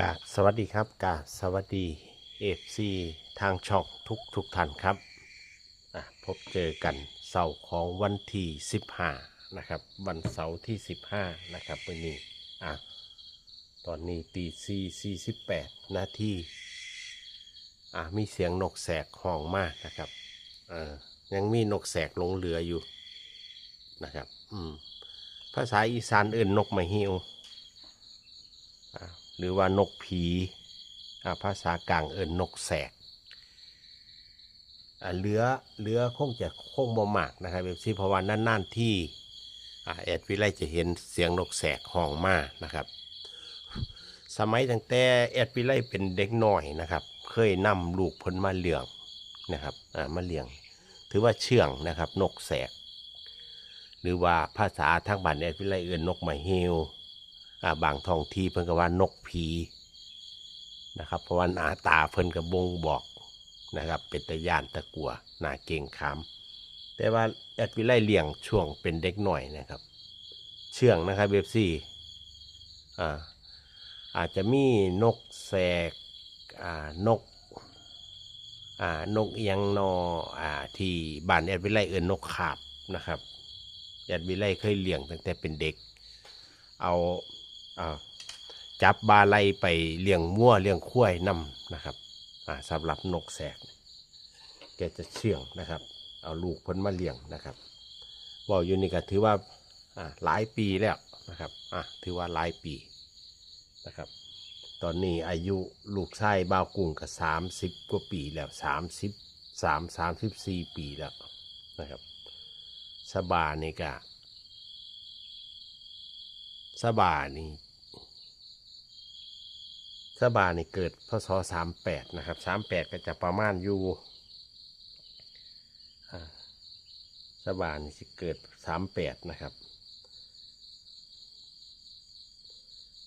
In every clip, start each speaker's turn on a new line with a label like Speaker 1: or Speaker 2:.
Speaker 1: กาสวัสดีครับกาสวัสดีเอฟซีทางช่องทุกทุกท่านครับพบเจอกันเสาร์ของวันที่ 15 นะครับ วันเสาร์ที่ 15 นะครับวันนี้อะตอนนี้ตีสี่สี่สิบแปดนาทีอะมีเสียงนกแสกห้องมากนะครับเออยังมีนกแสกหลงเหลืออยู่นะครับอืมภาษาอีสานอื่นนกมาฮิวอ่า หรือว่านกผีภาษากลางเอิญนกแสกเหลือเหลือคงจะคงบ่มากนะครับเอฟซีเพราะว่านั่นๆที่อ่าแอดวิไลจะเห็นเสียงนกแสกห้องมานะครับ สมัยตั้งแต่แอดวิไลเป็นเด็กน้อยนะครับ เคยนำลูกพ้นมาเลี้ยงนะครับมาเลี้ยง ถือว่าเชื่องนะครับ นกแสก หรือว่าภาษาทางบ้านแอดวิไลเอิญนกไม้เฮวอ่า บางท้องที่เพิ่นก็ว่านกผีนะครับ เพราะว่าหน้าตาเพิ่นก็บ่งบอกนะครับ เป็นตะย่านตะกัวหน้าเก่งขามแต่ว่าแอดวิไลเลี้ยงช่วงเป็นเด็กหน่อยนะครับ เชื่องนะครับเบฟซี่อ่าอาจจะมีนกแสกอ่านกอ่านกเอียงนออ่าที่บ้านแอดวิไลเอินนกขาบนะครับแอดวิไลเคยเลี้ยงตั้งแต่เป็นเด็ก เอา จับบาไลไปเลี้ยงมั่วเลี้ยงคุ้ยนำนะครับอ่าสำหรับนกแสกแกจะเชื่องนะครับ เอาลูกพ้นมาเลี้ยงนะครับว่าอยู่นี่ก็ถือว่าหลายปีแล้วนะครับถือว่าหลายปีนะครับ ตอนนี้อายุลูกชายบ่าวกุ้งก็สามสิบกว่าปีแล้วสามสิบสามสามสิบสี่ปีแล้วนะครับสบานี่ก็สบานี่ สบานี่เกิดพศสามแปดนะครับสามแปดก็จะประมาณอยู่สบานี่สิเกิดสามแปดนะครับ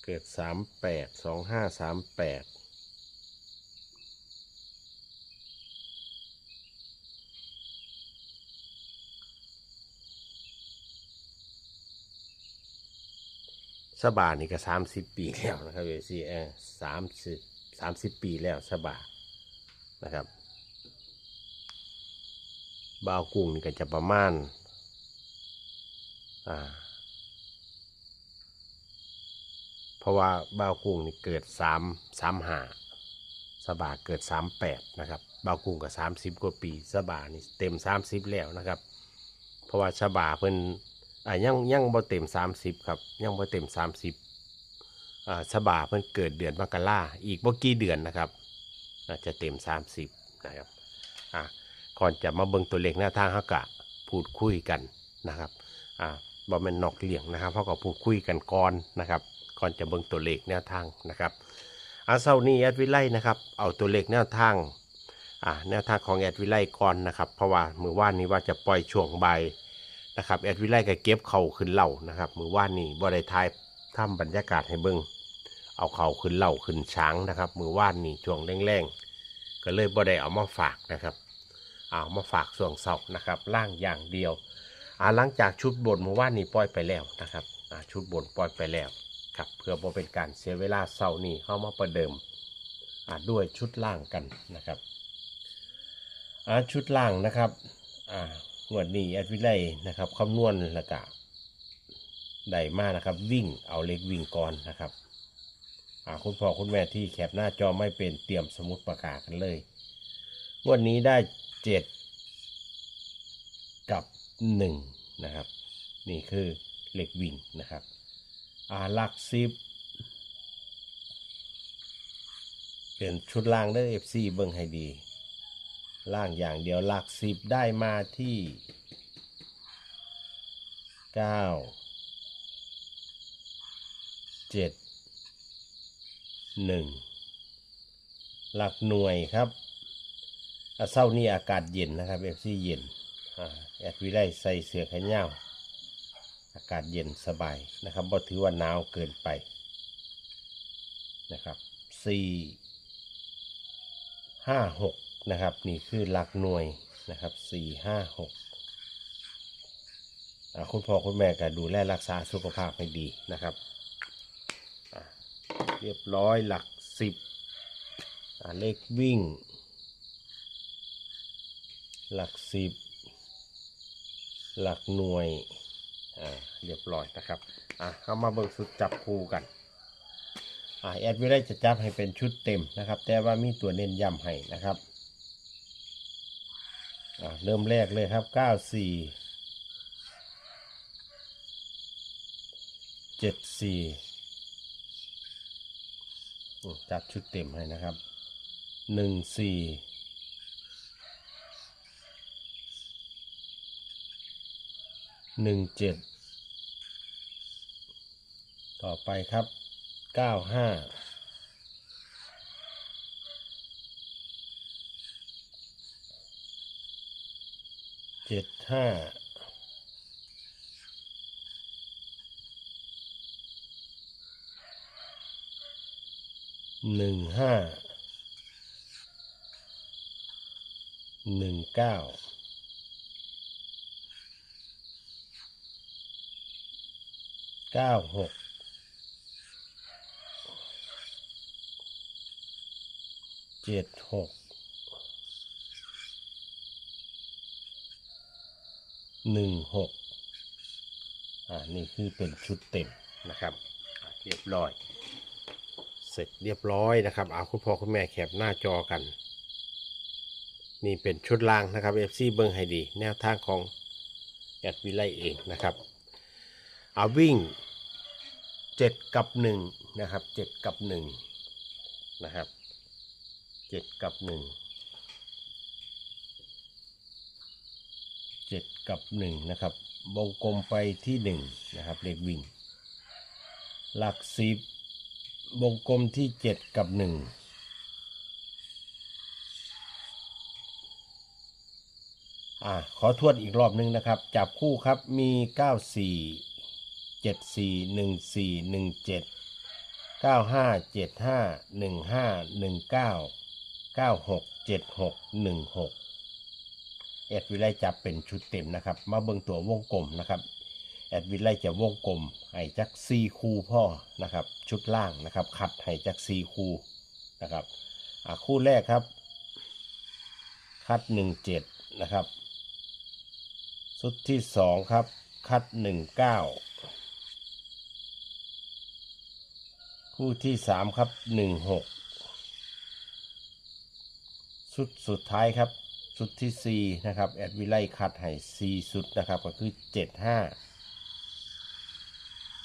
Speaker 1: เกิดสามแปดสองห้าสามแปด สบานี่ก็สามสิบปีแล้วนะครับเอซีเอสามสิบสามสิบปีแล้วสบานะครับบาวกุ้งนี่ก็จะประมาณอ่าเพราะว่าบาวกุ้งนี่เกิดสามสามหาสบาเกิดสามแปดนะครับบาวกุ้งก็สามสิบกว่าปีสบานี่เต็มสามสิบแล้วนะครับ เพราะว่าสบาเพิ่น อ่ายังยังบ่เต็มสามสิบครับ ยังบ่เต็มสามสิบอ่าสบาเพิ่นเกิดเดือนมกราอีกบ่กี่เดือนนะครับอาจจะเต็มสามสิบนะครับอ่าก่อนจะมาเบิ่งตัวเลขหน้าทางเฮากะพูดคุยกันนะครับอ่าบ่แม่นนอกเลี่ยงนะครับเพราะก็พูดคุยกันก่อนนะครับ ก่อนจะเบิ่งตัวเลขแนวทางนะครับอาเซานี้แอดวิไลนะครับเอาตัวเลขแนวทางอ่าแนวทางของแอดวิไลก่อนนะครับ เพราะว่ามือว่านนี้ว่าจะปล่อยช่วงใบาย นะครับแอดวิไลก็เก็บเข่าขึ้นเหล่านะครับมือว่านนี้บ่ไดทายทำบรรยากาศให้เบิ่งเอาเข่าขึ้นเหล่าขึ้นช้างนะครับ มือว่านนี้ช่วงแรงๆก็เลยบ่ไดเอามาฝากนะครับ เอามาฝากส่วงเสานะครับล่างอย่างเดียวอ่าหลังจากชุดบนมือว่านนี้ปล่อยไปแล้วนะครับชุดบนปล่อยไปแล้วครับเพื่อบ่เป็นการเสียเวลาเศร้านี้เข้ามาประเดิมอ่าด้วยชุดล่างกันนะครับอ่าชุดล่างนะครับอ่า งวดนี้แอดวิไลนะครับคำนวณแล้วก็ได้มากนะครับ วิ่งเอาเล็กวิ่งก่อนนะครับคุณพ่อคุณแม่ที่แคปหน้าจอไม่เป็นเตรียมสมุดประกาศกันเลยงวดนี้ได้เจ็ดกับหนึ่งนะครับ นี่คือเหล็กวิ่งนะครับอาลักสิบเป็นชุดล่างเด้อเอฟซีเบิ่งให้ดี ล่างอย่างเดียวหลักสิบได้มาที่เก้าเจ็ดหนึ่งหลักหน่วยครับอาเศร้านี้อากาศเย็นนะครับเอฟซีเย็นแอดวิไลใส่เสื้อแขนยาวอากาศเย็นสบายนะครับบ่ถือว่าหนาวเกินไปนะครับสี่ห้าหก นะครับ นี่คือหลักหน่วยนะครับสี่ห้าหกคุณพ่อคุณแม่ก็ดูแลรักษาสุขภาพให้ดีนะครับ เรียบร้อยหลักสิบเลขวิ่ง หลักสิบหลักหน่วยเรียบร้อยนะครับอะเข้ามาเบิ่งชุดจับคู่กันอ่าแอดวิไลจะจับให้เป็นชุดเต็มนะครับ แต่ว่ามีตัวเน้นย้ำให้นะครับ เริ่มแรกเลยครับ94 74จับชุดเต็มให้นะครับ14หนึ่งเจ็ดต่อไปครับเก้าห้า เจ็ดห้าหนึ่งห้าหนึ่งเก้าเก้าหกเจ็ดหก หนึ่งหกอ่านี่คือเป็นชุดเต็มนะครับเรียบร้อย เสร็จเรียบร้อยนะครับเอาคุณพ่อคุณแม่แคปหน้าจอกัน นี่เป็นชุดล่างนะครับ FC เบิ้งให้ดี แนวทางของแอดวิไลเองนะครับเอาวิ่ง 7 กับ 1 นะครับ 7 กับ 1 นะครับ 7 กับ 1 เจ็ดกับหนึ่งนะครับวงกลมไปที่หนึ่งนะครับเลขวิ่ง หลักสิบวงกลมที่เจ็ดกับหนึ่งอ่าขอทวดอีกรอบหนึ่งนะครับ จับคู่ครับมี 94 74 14 17 95 75 15 19 96 76 16 แอดวิไลจับเป็นชุดเต็มนะครับ มาเบิ่งตัววงกลมนะครับ แอดวิไลจะวงกลมให้จักซีคูพ่อนะครับ ชุดล่างนะครับคัดให้จักซีคูนะครับอ่าคู่แรกครับ คัดหนึ่งเจ็ดนะครับ ชุดที่สองครับ คัดหนึ่งเก้าคู่ที่สามครับหนึ่งหกชุดสุดท้ายครับ ชุดที่สี่นะครับ แอดวิไลคัดให้สี่ชุดนะครับ ก็คือเจ็ดห้า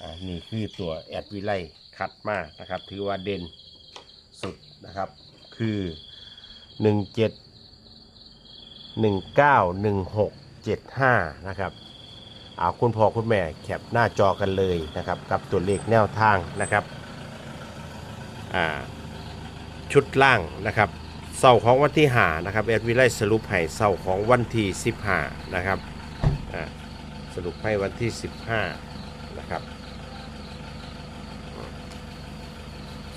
Speaker 1: อ่านี่คือตัวแอดวิไลคัดมานะครับ ถือว่าเด่นสุดนะครับ คือหนึ่งเจ็ดหนึ่งเก้าหนึ่งหกเจ็ดห้านะครับเอาคุณพ่อคุณแม่แคปหน้าจอกันเลยนะครับ กับตัวเลขแนวทางนะครับ อ่า ชุดล่างนะครับ เสาร์ของวันที่หานะครับแอดวิไลสรุปให้เสาร์ของวันที่15นะครับสรุปให้วันที่15นะครับ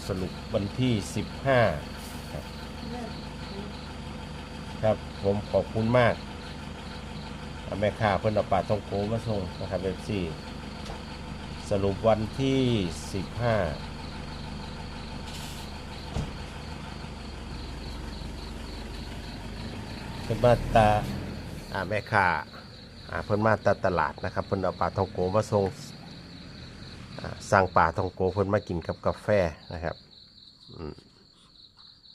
Speaker 1: สรุปวันที่ 15 ครับครับผมขอบคุณมากอ่าแม่ค้าเพิ่นเอาปลาทองโกมาส่งนะครับเอฟซีสรุปวันที่ 15 เพิ่นมาตาอ่าแม่ค้าอ่าเพิ่นมาตาตลาดนะครับเพิ่นเอาปลาทองโกมาส่งอ่าสั่งปลาทองโกเพิ่นมากินกับกาแฟนะครับอืม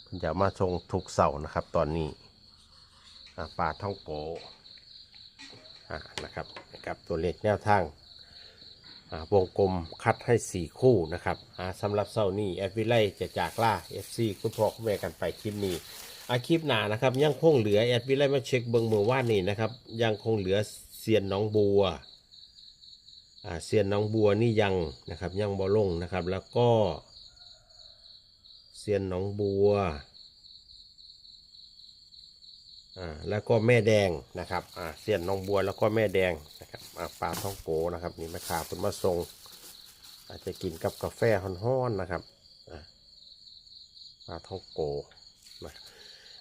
Speaker 1: เพิ่นจะเอามาส่งทุกเสาร์นะครับ ตอนนี้อ่าปลาทองโกอ่านะครับนะครับตัวเลขแนวทางอ่าวงกลมคัดให้ 4 คู่นะครับอ่าสำหรับเสาร์นี้แอดวิไลจะจากล่า FC คุณพ่อคุณแม่กันไปคลิปนี้ อาคลิปหนานะครับ ยังคงเหลือแอดวิไลมาเช็คเบิงมือว่านนี่นะครับ ยังคงเหลือเซียนน้องบัวอ่าเซียนน้องบัวนี่ยังนะครับยังบ่ลงนะครับ แล้วก็เซียนน้องบัวอ่าแล้วก็แม่แดงนะครับอ่าเซียนน้องบัวแล้วก็แม่แดงนะครับอ่าปลาท่องโกนะครับนี่แม่ค้าเพิ่นมาส่งอาจจะกินกับกาแฟฮ้อนๆนะครับอ่าปลาท่องโกนะ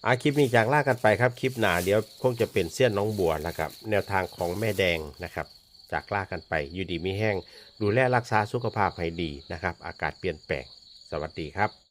Speaker 1: อาคลิปนี้จากล่ากันไปครับคลิปหนาเดี๋ยวคงจะเป็นเส้ยนน้องบัวนะครับ แนวทางของแม่แดงนะครับ จากล่ากันไปอยู่ดีมีแห้ง ดูแลรักษาสุขภาพให้ดีนะครับ อากาศเปลี่ยนแปลง สวัสดีครับ